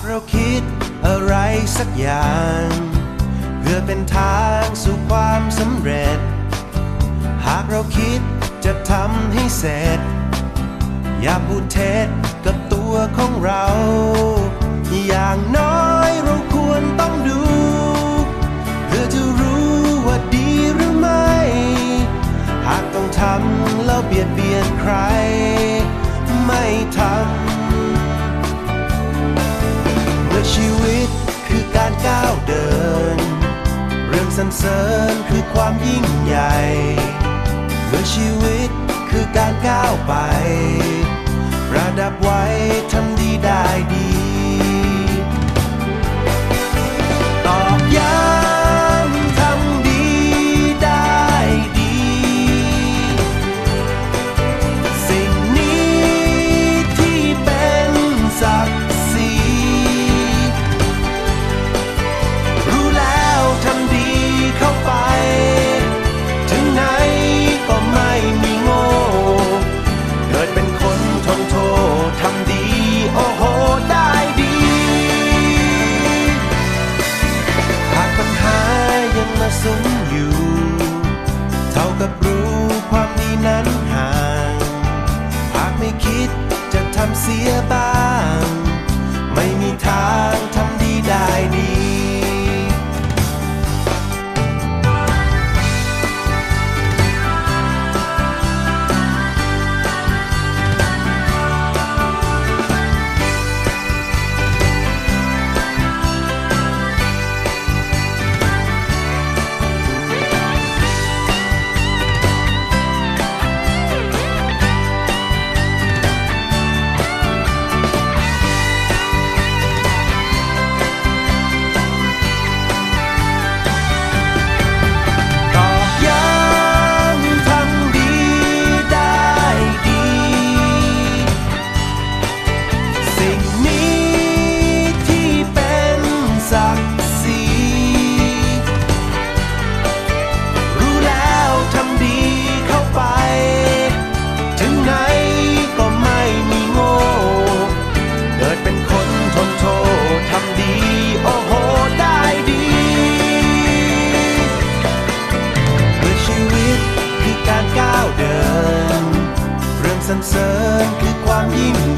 ากเราคิดอะไรสักอย่าง เพื่อเป็นทางสู่ความสำเร็จ หากเราคิดจะทำให้เสร็จ อย่าพูดเท็จกับตัวของเรา อย่างน้อยเราควรต้องดู เพื่อจะรู้ว่าดีหรือไม่ หากต้องทำแล้วเบียดเบียนใคร ไม่ทำ ก้าวเดิน เรื่องสรรเสริญคือความยิ่งใหญ่ กับรู้ความดีนั้นห่างหากไม่คิดจะทำเสียบ้าง เสริญคือความยิ่ง